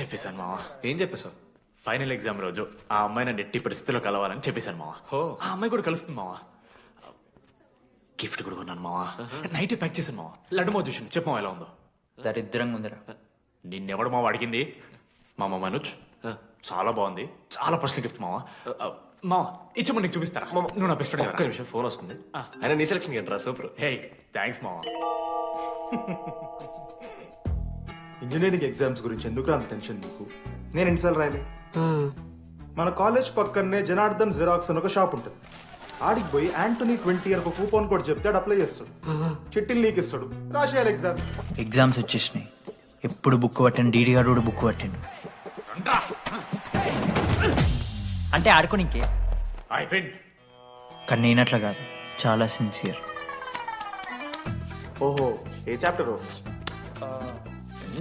చెప్పేశాను మావా. ఏం చెప్పేశావు? ఫైనల్ ఎగ్జామ్ రోజు ఆ అమ్మాయి నన్ను ఎట్టి పరిస్థితిలో కలవాలని చెప్పేశాను మావా. హో. ఆ అమ్మాయి కూడా కలుస్తుంది మావా. గిఫ్ట్ కూడా కొన్నాను మావా. నైట్ ప్యాక్ చేశాను మావా. లడ్డు మావ చూసింది చెప్పు మావా ఎలా ఉందో. దరిద్రంగా ఉందిరా. నిన్నెవడు మావ అడిగింది? మామ మనోజ్. చాలా బాగుంది. చాలా పర్సనల్ గిఫ్ట్ మావా. మావా ఇచ్చమని నీకు చూపిస్తారా? నువ్వు నా బెస్ట్ ఒక్క ఫ్రెండ్ నిమిషం ఫోన్ వస్తుంది. ఆయన నీ సెలక్షన్ ఏంట్రా సూపర్. హే థ్యాంక్స్ మావా. ఇంజనీరింగ్ ఎగ్జామ్స్ గురించి ఎందుకు అంత టెన్షన్ నీకు? నేను ఎన్నిసార్లు రాయలే? మన కాలేజ్ పక్కనే జనార్దన్ జిరాక్స్ అని ఒక షాప్ ఉంటుంది. ఆడికి పోయి యాంటనీ ట్వంటీ అని ఒక కూపన్ కోడ్ చెప్తే ఆడు అప్లై చేస్తాడు. చిట్టిల్ నీకు ఇస్తాడు. రాసేయాలి ఎగ్జామ్ ఎగ్జామ్స్ వచ్చేసినాయి. ఎప్పుడు బుక్ పట్టాను డీడీ గారు కూడా బుక్ పట్టిండు. అంటే ఆడుకోనికే అయిపోయింది కానీ నేనట్లా కాదు. చాలా సిన్సియర్ ఓహో ఏ చాప్టర్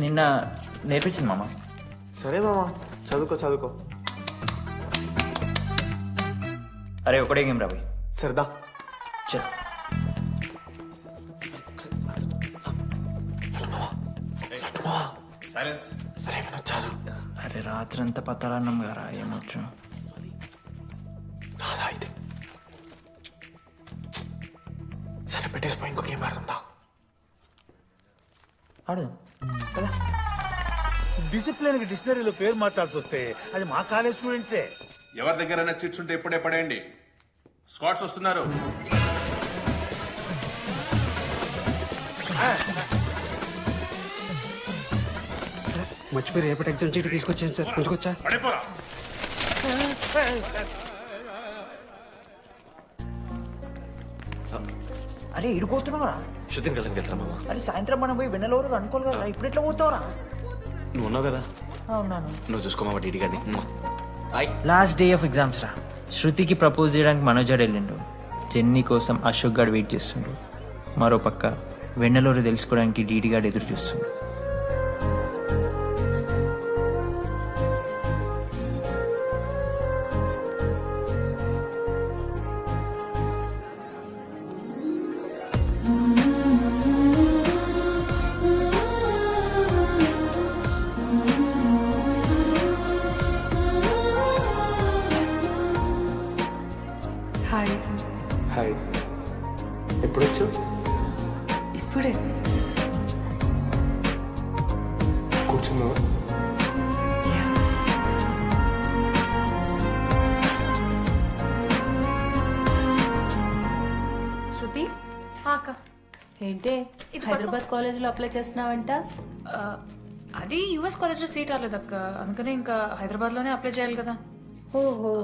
నిన్న నేర్పించింది మామ. సరే మామా చదువుకో చదువుకో. అరే ఒకటే గేమ్ రాబోయ్ సరదా చల్ సైలెన్స్ సరే వినొచ్చాను అరే రాత్రంతా పత్తాలన్నాం కదా ఏమొచ్చు? అయితే సరే పెట్టేసిపోయి ఇంకో గేమ్ ఆడుతుందా ఆడదాం. డిసిప్లిన్కి డిక్షనరీలో పేరు మార్చాల్సి వస్తే అది మా కాలేజ్ స్టూడెంట్సే. ఎవరి దగ్గరైనా చిట్స్ ఉంటే ఇప్పుడే పడేయండి. స్కాట్స్ వస్తున్నారు. మర్చిపోయి రేపటి ఎగ్జామ్ చీటి తీసుకొచ్చాను సార్. కొంచెం పడిపోరా. అరే ఇడిపోతున్నావురా శుద్ధిని వెళ్ళడానికి వెళ్తారా మామ అరే సాయంత్రం మనం పోయి వెన్నెలవరకు అనుకోవాలి కదా ఇప్పుడు ఎట్లా పోతావురా? నువ్వు ఉన్నావు కదా? అవునాను నువ్వు చూసుకో మామ డీడీ గారిని? లాస్ట్ డే ఆఫ్ ఎగ్జామ్స్ రా. శృతికి ప్రపోజ్ చేయడానికి మనోజాడు వెళ్ళిండు. జెన్నీ కోసం అశోక్ గాడు వెయిట్ చేస్తుండు. మరో పక్క వెన్నెలూరు తెలుసుకోవడానికి డీడీ గాడు ఎదురు చూస్తుండు. హాయ్. హాయ్. ఎప్పుడు వచ్చావు ఇప్పుడే. కూర్చున్నావు? శృతి? అక్క. ఏంటే? హైదరాబాద్ కాలేజీలో అప్లై చేస్తున్నావంట? అది యుఎస్ కాలేజ్లో సీట్ రాలేదు అక్క అందుకనే ఇంకా హైదరాబాద్లోనే అప్లై చేయాలి కదా. ఓహో.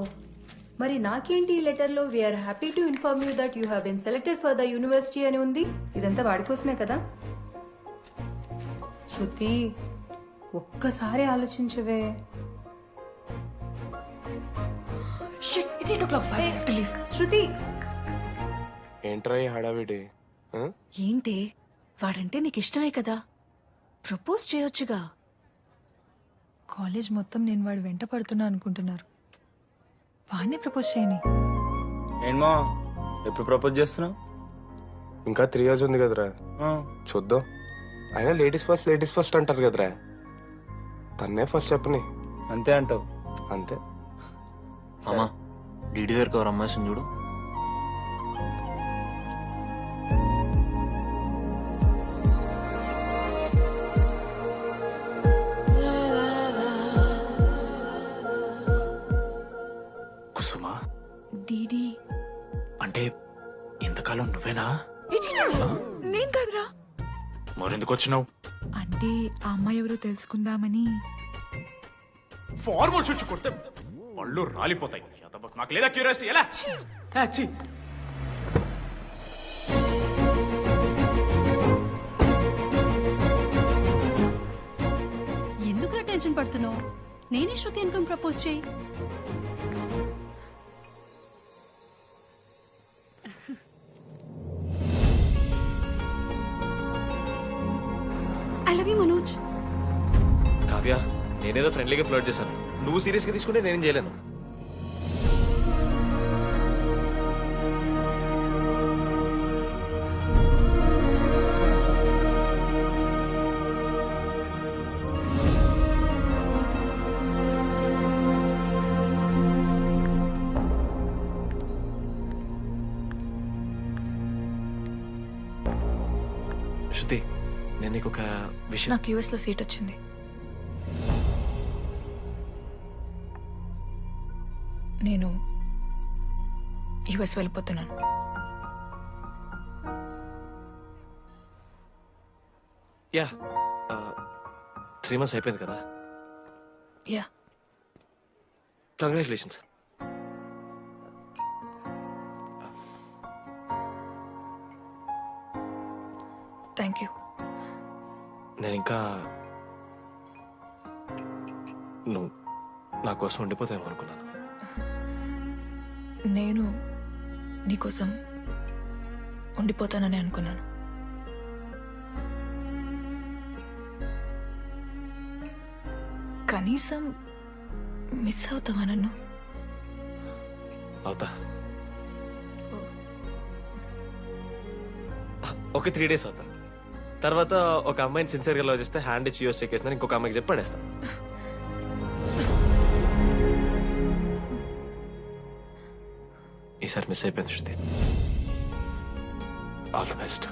మరి నాకేంటి ఈ లెటర్లో? We are happy to inform you that you have been selected for the university అని ఉంది. ఇదంతా వాడి కోసమే కదా? శృతి ఒక్కసారి ఆలోచించవే. శృతి! ఏంట్రా హడావిడి? ఏంటి? వాడంటే నీకు ఇష్టమే కదా. ప్రపోజ్ చేయొచ్చుగా. కాలేజ్ మొత్తం నేను వాడు వెంట పడుతున్నా అనుకుంటున్నారు. వాడిని ప్రపోజ్ చేయని. ఏంమో ఎప్పుడు ప్రపోజ్ చేస్తున్నావు? ఇంకా త్రీ ఇయర్స్ ఉంది కదరా. చూద్దాం. అయినా లేడీస్ ఫస్ట్ లేడీస్ ఫస్ట్ అంటారు కదరా. తన్నే ఫస్ట్ చెప్పని. అంతే అంటావు. అంతే. అమ్మా డీడీ దగ్గరికి ఎవరు అమ్మాయి చూడు. కుసుమ డీడీ. అంటే ఇంతకాలం నువ్వేనా? నేను కాదురా. మరెందుకు వచ్చినావు? అంటే ఆ అమ్మాయి ఎవరో తెలుసుకుందామని. ఫార్మల్ షూట్ కొడితే పళ్ళు రాలిపోతాయి. మాకు లేదా క్యూరియాసిటీ? ఎలా. ఎందుకు టెన్షన్ పడుతున్నావు? నేనే శృతి అనుకుని ప్రపోజ్ చేయి. ఏదో ఫ్రెండ్లీగా ఫ్లోట్ చేశాను. నువ్వు సీరియస్గా తీసుకుంటే నేనేం చేయలేను. శృతి నేను నీకు ఒక విషయం. నాకు యూఎస్లో సీట్ వచ్చింది. నేను యుఎస్ వెళ్ళిపోతున్నాను. యా త్రీ మంత్స్ అయిపోయింది కదా? యా. కంగ్రాచులేషన్స్ థ్యాంక్ యూ నేను ఇంకా నువ్వు నా కోసం ఉండిపోతాయేమో అనుకున్నాను. నేను నీకోసం ఉండిపోతానని అనుకున్నాను. కనీసం మిస్ అవుతావా నన్ను? అవుతా. ఒక త్రీ డేస్ అవుతా. తర్వాత ఒక అమ్మాయిని సిన్సియర్గా లవ్ చేస్తే హ్యాండ్ ఇచ్చి యూస్ చెక్ చేసిన ఇంకొక అమ్మాయికి చెప్పి పడేస్తా. ఈసారి మిస్ అయిపోయింది Shruti. All the best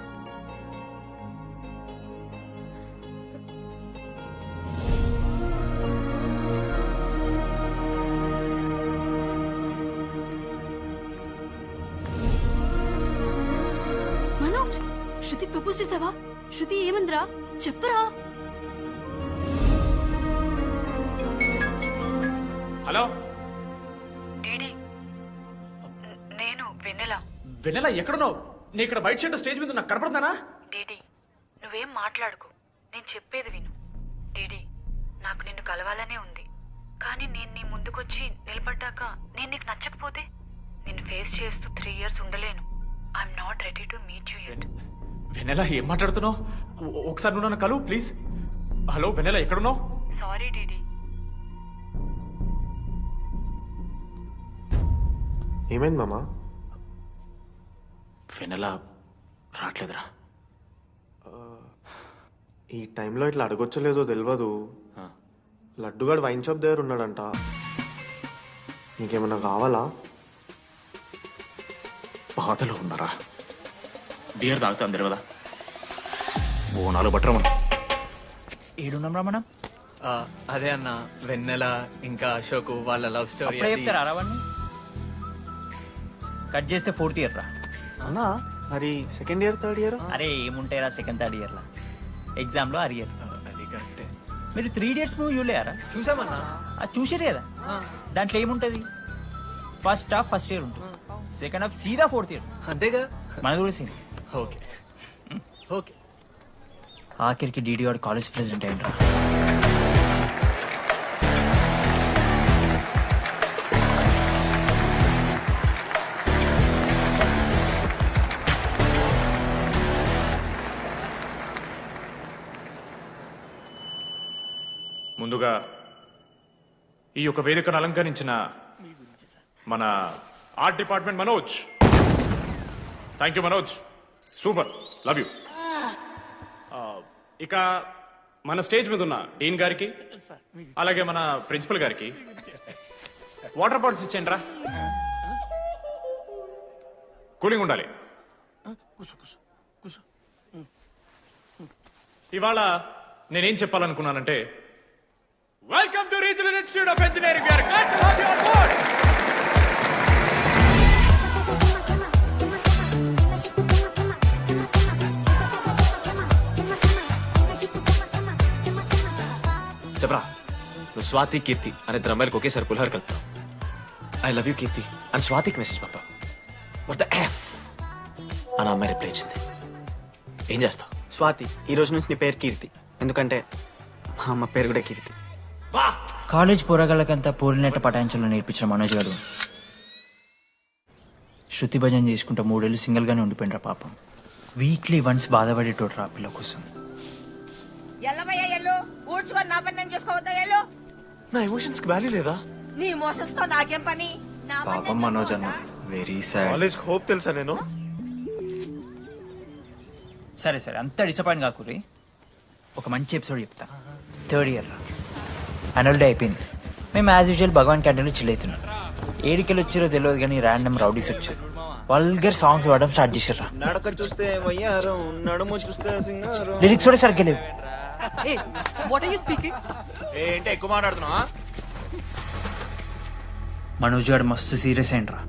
Manoj Shruti propose చేసావా? శృతి ఏమందిరా? చెప్పరా? హలో? వెన్నెల ఎక్కడున్నావు? నీ ఇక్కడ వైట్ షర్ట్ స్టేజ్ మీద నాకు కనపడతానా డీడీ నువ్వేం మాట్లాడుకో. నేను చెప్పేది విను. డీడీ నాకు నిన్ను కలవాలనే ఉంది. కానీ నేను నీ ముందుకొచ్చి నిలబడ్డాక నేను నీకు నచ్చకపోతే? నిన్ను ఫేస్ చేస్తూ త్రీ ఇయర్స్ ఉండలేను. I'm not ready to meet you yet Vennela ఏం మాట్లాడుతున్నావు? ఒకసారి నువ్వు నన్ను కలువు ప్లీజ్ హలో వెన్నెల ఎక్కడున్నావు? Sorry DD. ఏమైంది మామా? వెన్నెల రావట్లేదురా ఈ టైంలో ఇట్లా అడగొచ్చలేదో తెలియదు లడ్డుగాడు వైన్ షాప్ దగ్గర ఉన్నాడంట. నీకేమన్నా కావాలా? బాధలో ఉన్నారా? బియర్ తాగుతాం తెలియదా ఓ నాలుగు బట్టరమను ఏడున్నాం రా మనం? ఆ, అదే అన్న వెన్నెల ఇంకా అశోక్ వాళ్ళ లవ్ స్టోరీ అప్పుడే చెప్తారా రావణ్ణి? కట్ చేస్తే ఫోర్త్ ఇయర్ రా అన్నా మరి సెకండ్ ఇయర్ థర్డ్ ఇయర్ అరే ఏముంటాయి రా సెకండ్ థర్డ్ ఇయర్లో ఎగ్జామ్లో అరియర్. అది కరెక్టే మీరు త్రీ డేట్స్ మూవీ చూడలేరా? చూసామన్నా? అది చూసారు కదా? దాంట్లో ఏముంటుంది? ఫస్ట్ హాఫ్ ఫస్ట్ ఇయర్ ఉంటుంది. సెకండ్ హాఫ్ సీదా ఫోర్త్ ఇయర్ అంతేగా? మన కూడా సేమ్ ఓకే. ఓకే. ఆఖరికి డీడీ వాడు కాలేజ్ ప్రెసిడెంట్ అయిండ్రా ఈ యొక్క వేదికను అలంకరించిన మన art department Manoj. Thank you Manoj. Super love you ఇక మన స్టేజ్ మీద ఉన్న డీన్ గారికి అలాగే మన ప్రిన్సిపల్ గారికి వాటర్ బాటిల్స్ ఇచ్చేయండి రా. కూలింగ్ ఉండాలి. ఇవాళ నేనేం చెప్పాలనుకున్నానంటే regional institute of engineering we are glad to have you on board చెప్పరా నువ్వు స్వాతి కీర్తి అనే ఇద్దరు అమ్మాయిలకు ఒకేసారి పులిహార కలుపుతావు. ఐ లవ్ యూ కీర్తి అని స్వాతికి మెసేజ్ పంపా వాట్ ద ఎఫ్ అని అమ్మాయి రిప్లై ఇచ్చింది. ఏం చేస్తావు? స్వాతి ఈ రోజు నుంచి నీ పేరు కీర్తి. ఎందుకంటే మా అమ్మ పేరు కూడా కీర్తి. కాలేజ్ పోరగాళ్ళకంతా పోలినట్టు పటాయించలో నేర్పించిన మనోజ్ గారు. శృతి భజన చేసుకుంటా మూడేళ్ళు సింగిల్గానే ఉండిపోయినరా పాపం. వీక్లీ వన్స్ బాధపడేటోడు రా పిల్ల కోసం. నా ఎమోషన్స్కి వాల్యూ లేదా? నీ మోసస్తో నాకేం పని? పాపం మనోజ్ అన్న? వెరీ సాడ్ కాలేజ్ హోప్ తెలుసా నేను? సరే సరే అంత డిసప్పాయింట్ కాకురి ఒక మంచి ఎపిసోడ్ చెప్తా. థర్డ్ ఇయర్ రా. యాన్యువల్ డే అయిపోయింది. మేము యాజ్ యూజువల్ భగవాన్ క్యాంటీన్లో చిల్ అవుతున్నాం. ఏడికెళ్ళి వచ్చారో తెలియదు కానీ ర్యాండమ్ రౌడీస్ వచ్చారు. వల్గర్ సాంగ్స్ పాడడం స్టార్ట్ సింగారం. లిరిక్స్ కూడా సరిగ్గా లేవు. ఏ వాట్ ఆర్ యు స్పీకింగ్ ఏంటి ఎక్కువ మాట్లాడుతున్నావా? మనోజ్ గారు మస్తు సీరియస్ అయిండ్రా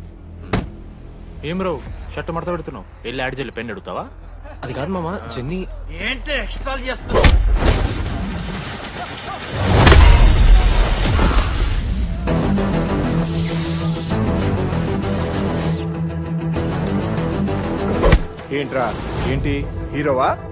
ఏం రావు షర్ట్ మడత పెడుతున్నావు? వెళ్ళి యాడ్ చెల్లి పెన్ అడుగుతావా అది కాదు మామ జెన్నీ. ఏంటి ఎక్స్ట్రా చేస్తున్నావు? ఏంట్రా? ఏంటి? హీరోవా?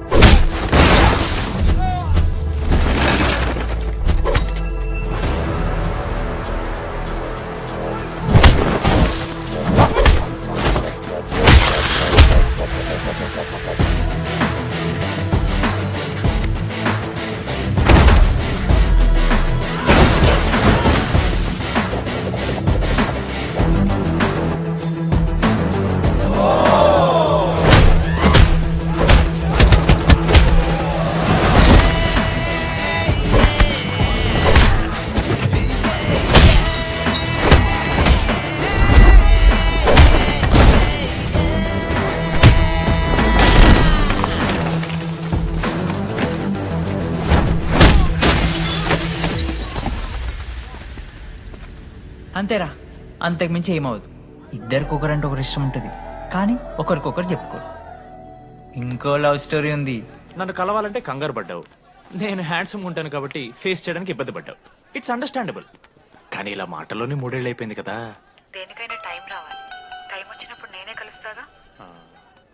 అంతేరా. అంతకు మించి ఏమవుదు ఇద్దరికి ఒకరంటే ఒకరు ఇష్టం ఉంటుంది. కానీ ఒకరికొకరు చెప్పుకోరు. ఇంకో లవ్ స్టోరీ ఉంది. నన్ను కలవాలంటే కంగారు పడ్డావు. నేను హ్యాండ్సమ్ ఉంటాను కాబట్టి ఫేస్ చేయడానికి ఇబ్బంది పడ్డావు. It's understandable. కానీ ఇలా మాటల్లోనే మూడేళ్ళు అయిపోయింది కదా.